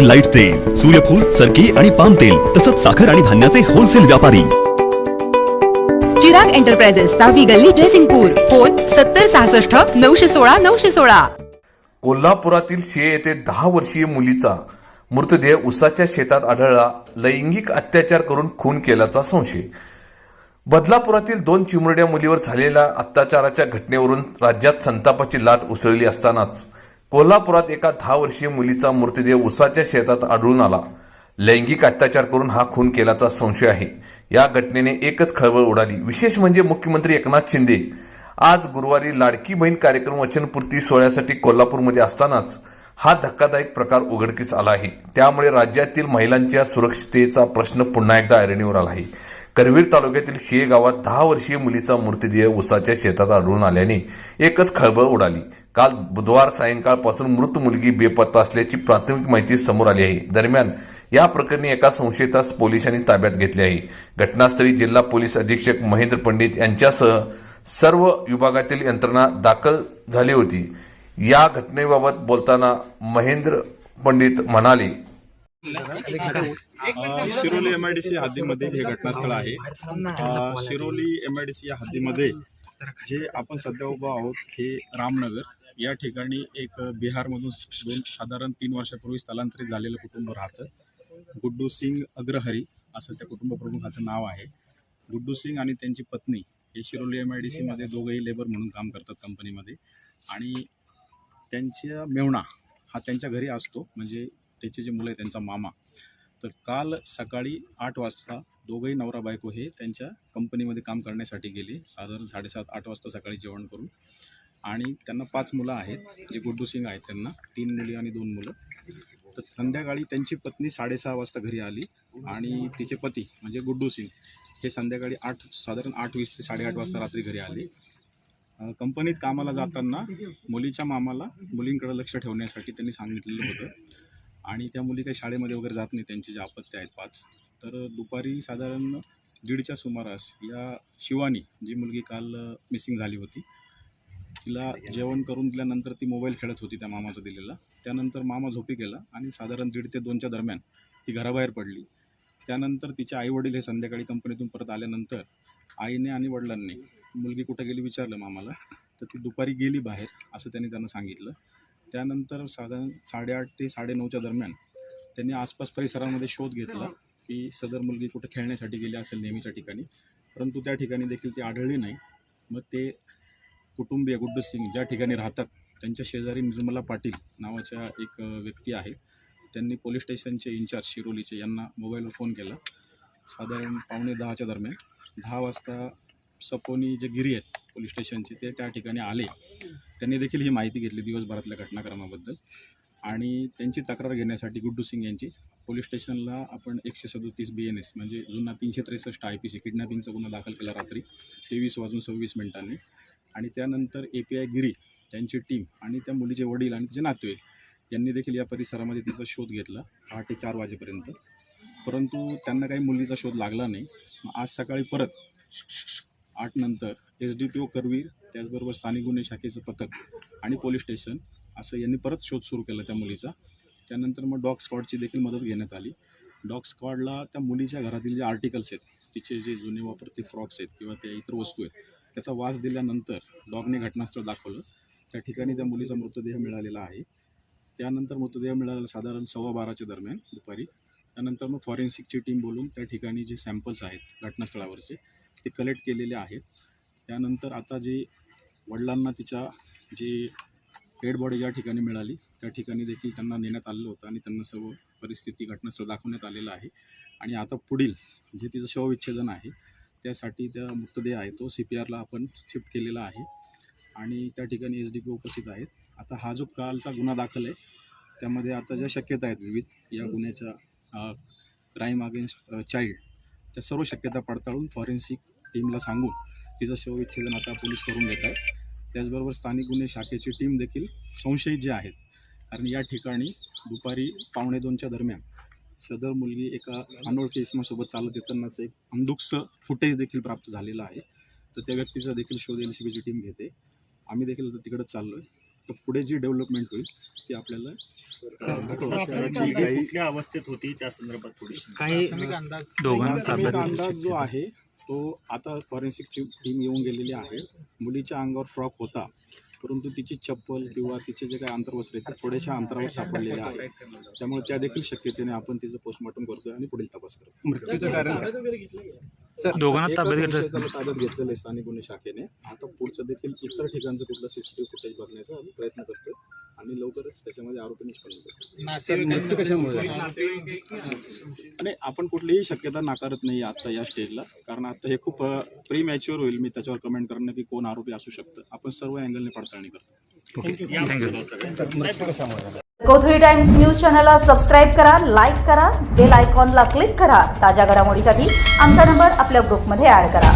Chirag light तेल सूर्यफूल सरकी आणि पाम तेल तसंच साखर आणि धान्याचे होलसेल व्यापारी. चिराग एंटरप्राइजेस सहावी गल्ली ड्रेसिंगपूर फोन सत्तर सहासष्ट नऊशे सोळा नऊशे सोळा. कोल्हापुरातील शे येथे दहा वर्षीय मुलीचा मृतदेह उसाच्या शेतात आढळला. लैंगिक अत्याचार करून खून केल्याचा संशय. बदलापुरातील दोन चिमुरड्या मुलीवर झालेल्या अत्याचाराच्या घटनेवरून राज्यात संतापाची लाट उसळली असतानाच कोल्हापुरात एका दहा वर्षीय मुलीचा मृतदेह उसाच्या शेतात आढळून आला. लैंगिक अत्याचार करून हा खून केल्याचा संशय आहे. या घटनेने एकच खळबळ उडाली. विशेष म्हणजे मुख्यमंत्री एकनाथ शिंदे आज गुरुवारी लाडकी बहीण कार्यक्रम वचनपूर्ती सोहळ्यासाठी कोल्हापूरमध्ये असतानाच हा धक्कादायक प्रकार उघडकीस आला आहे. त्यामुळे राज्यातील महिलांच्या सुरक्षिततेचा प्रश्न पुन्हा एकदा ऐरणीवर आला आहे. करवीर तालुक्यातील शिये गावात दहा वर्षीय मुलीचा मृतदेह उसाच्या शेतात आढळून आल्याने एकच खळबळ उडाली. काल बुधवार सायंकाळपासून मृत मुलगी बेपत्ता असल्याची प्राथमिक माहिती समोर आली आहे. दरम्यान या प्रकरणी एका संशयितास पोलिसांनी ताब्यात घेतले आहे. घटनास्थळी जिल्हा पोलीस अधीक्षक महेंद्र पंडित यांच्यासह सर्व विभागातील यंत्रणा दाखल झाली होती. या घटनेबाबत बोलताना महेंद्र पंडित म्हणाले Shiroli M I D C हद्दीमध्ये हे घटनास्थळ आहे. Shiroli M I D C या हद्दीमध्ये जे आपण सध्या उभं आहोत हे रामनगर. या ठिकाणी एक बिहारमधून दोन साधारण तीन वर्षापूर्वी स्थलांतरित झालेलं कुटुंब राहतं. गुड्डू सिंग अग्रहरी असं त्या कुटुंब प्रमुखाचं नाव आहे. गुड्डू सिंग आणि त्यांची पत्नी हे शिरोली एम आय डी सीमध्ये दोघंही लेबर म्हणून काम करतात कंपनीमध्ये आणि त्यांच्या मेवणा हा त्यांच्या घरी असतो. म्हणजे त्याचे जे मुलं आहे त्यांचा मामा. तर काल सकाळी आठ वाजता दोघंही नवरा बायको हे त्यांच्या कंपनीमध्ये काम करण्यासाठी गेले. साधारण साडेसात आठ वाजता सकाळी जेवण करून. आणि त्यांना पाच मुलं आहेत जे गुड्डू सिंग आहेत त्यांना. तीन मुली आणि दोन मुलं. तर संध्याकाळी त्यांची पत्नी साडेसहा वाजता घरी आली आणि तिचे पती म्हणजे गुड्डू सिंग हे संध्याकाळी आठ साधारण आठ वीस ते साडेआठ वाजता रात्री घरी आले. कंपनीत कामाला जाताना मुलीच्या मामाला मुलींकडे लक्ष ठेवण्यासाठी त्यांनी सांगितलेलं होतं. आणि त्या मुली काही शाळेमध्ये वगैरे जात नाही त्यांचे जे अपत्य आहेत पाच. तर दुपारी साधारण दीडच्या सुमारास या शिवानी जी मुलगी काल मिसिंग झाली होती तिला जेवण करून दिल्यानंतर ती मोबाईल खेळत होती त्या मामाचा दिलेला. त्यानंतर मामा झोपी गेला आणि साधारण दीड ते दोनच्या दरम्यान ती घराबाहेर पडली. त्यानंतर तिचे आईवडील हे संध्याकाळी कंपनीतून परत आल्यानंतर आईने आणि वडिलांनी मुलगी कुठं गेली विचारलं मामाला तर ती दुपारी गेली बाहेर असं त्यांनी त्यांना सांगितलं. त्यानंतर साधारण साडेआठ ते साडेनऊच्या दरम्यान त्यांनी आसपास परिसरामध्ये शोध घेतला की सदर मुलगी कुठं खेळण्यासाठी गेली असेल नेहमीच्या ठिकाणी परंतु त्या ठिकाणी देखील ती आढळली नाही. मग ते कुटुंबीय गुड्डू सिंग ज्या ठिकाणी राहतात त्यांच्या शेजारी निर्मला पाटील नावाच्या एक व्यक्ती आहे. त्यांनी पोलीस स्टेशनचे इन्चार्ज शिरोलीचे यांना मोबाईलवर फोन केला. साधारण पावणे दहाच्या दरम्यान. दहा वाजता सपोनी जे गिरी आहेत पोलीस स्टेशनचे ते त्या ठिकाणी आले. त्यांनी देखील ही माहिती घेतली दिवसभरातल्या घटनाक्रमाबद्दल. आणि त्यांची तक्रार घेण्यासाठी गुड्डू सिंग यांची पोलीस स्टेशनला आपण एकशे सदोतीस बी एन एस म्हणजे जुना तीनशे त्रेसष्ट आय पी सी किडनॅपिंगचा गुन्हा दाखल केला रात्री तेवीस वाजून सव्वीस मिनिटांनी. आणि त्यानंतर ए पी आय गिरी त्यांची टीम आणि त्या मुलीचे वडील आणि तिचे नातेवाईक यांनी देखील या परिसरामध्ये तिचा शोध घेतला पहाटे चार वाजेपर्यंत. परंतु त्यांना काही मुलीचा शोध लागला नाही. मग आज सकाळी परत आठ नंतर S D P O Karveer त्याचबरोबर स्थानिक गुन्हे शाखेचं पथक आणि पोलीस स्टेशन असं यांनी परत शोध सुरू केला त्या मुलीचा. त्यानंतर मग डॉग स्क्वॉडची देखील मदत घेण्यात आली. डॉग स्क्वॉडला त्या मुलीच्या घरातील जे आर्टिकल्स आहेत तिचे जे जुने वापरते फ्रॉक्स आहेत किंवा त्या इतर वस्तू आहेत त्याचा वास दिल्यानंतर डॉगने घटनास्थळ दाखवलं. त्या ठिकाणी त्या मुलीचा मृतदेह मिळालेला आहे त्यानंतर मृतदेह मिळालेला साधारण सव्वा बाराच्या दरम्यान दुपारी. त्यानंतर मग फॉरेन्सिकची टीम बोलून त्या ठिकाणी जे सॅम्पल्स आहेत घटनास्थळावरचे ते कलेक्ट केलेले आहेत. त्यानंतर आता जे वडिलांना तिच्या जी डेड बॉडी ज्या ठिकाणी मिळाली त्या ठिकाणी देखील त्यांना नेण्यात आलेलं होतं आणि त्यांना सर्व परिस्थिती घटनास्थळ दाखवण्यात आलेलं आहे. आणि आता पुढील जे तिचं शवविच्छेदन आहे त्यासाठी त्या मृतदेह आहे तो सी पी आरला आपण शिफ्ट केलेला आहे. आणि त्या ठिकाणी एस डी पी उपस्थित आहेत. आता हा जो कालचा गुन्हा दाखल आहे त्यामध्ये आता ज्या शक्यता आहेत विविध या गुन्ह्याच्या क्राईम अगेन्स्ट चाइल्ड त्या सर्व शक्यता पडताळून फॉरेन्सिक टीमला सांगून तिचं शवविच्छेदन आता पोलीस करून घेत आहेत. त्याचबरोबर स्थानिक गुन्हे शाखेची टीम देखील संशयित जे आहेत कारण या ठिकाणी दुपारी पावणे दोनच्या दरम्यान सदर मुलगी एका अनोळखी इसमासोबत चालत येतानाचं एक अंधुकचं फुटेज देखील प्राप्त झालेलं आहे. तर त्या व्यक्तीचा देखील शोध एल सी बीची टीम घेते. आम्ही देखील आता तिकडं चाललो आहे तर पुढे जी डेव्हलपमेंट होईल ती आपल्याला अवस्थेत होती त्या संदर्भात थोडी काही अंदाज जो आहे तो आता फॉरेन्सिक टीम येऊन गेलेली आहे. मुलीच्या अंगावर फ्रॉक होता. परंतु तिची चप्पल किंवा तिचे जे काही अंतर्वस्त्र आहेत ते थोड्याशा अंतरावर सापडलेले आहे त्यामुळे त्या देखील शक्यतेने आपण तिचं पोस्टमॉर्टम करतोय आणि पुढील तपास करतो मृत्यूचं कारण दोघांना एका ताब्यात घेतलं. संशयिताला ताब्यात घेतलेलं आहे स्थानिक गुन्हे शाखेने. आता पुढचं देखील इतर ठिकाणचं कुठलं सीसीटीव्ही फुटेज बघण्याचा आम्ही प्रयत्न करतोय. आणि लवकरच त्याच्यामध्ये आरोपी निष्पन्न आणि आपण कुठलीही शक्यता नाकारत नाही आता या स्टेजला कारण आता हे खूप प्री मॅच्युअर होईल. मी त्याच्यावर कमेंट करणं की कोण आरोपी असू शकतं. आपण सर्व अँगलने पडताळणी करतो. थँक्यू गोथरी टाइम्स न्यूज चॅनलला सबस्क्राईब करा लाईक करा बेल आयकॉनला क्लिक करा. ताज्या घडामोडीसाठी आमचा नंबर आपल्या ग्रुपमध्ये ऍड करा.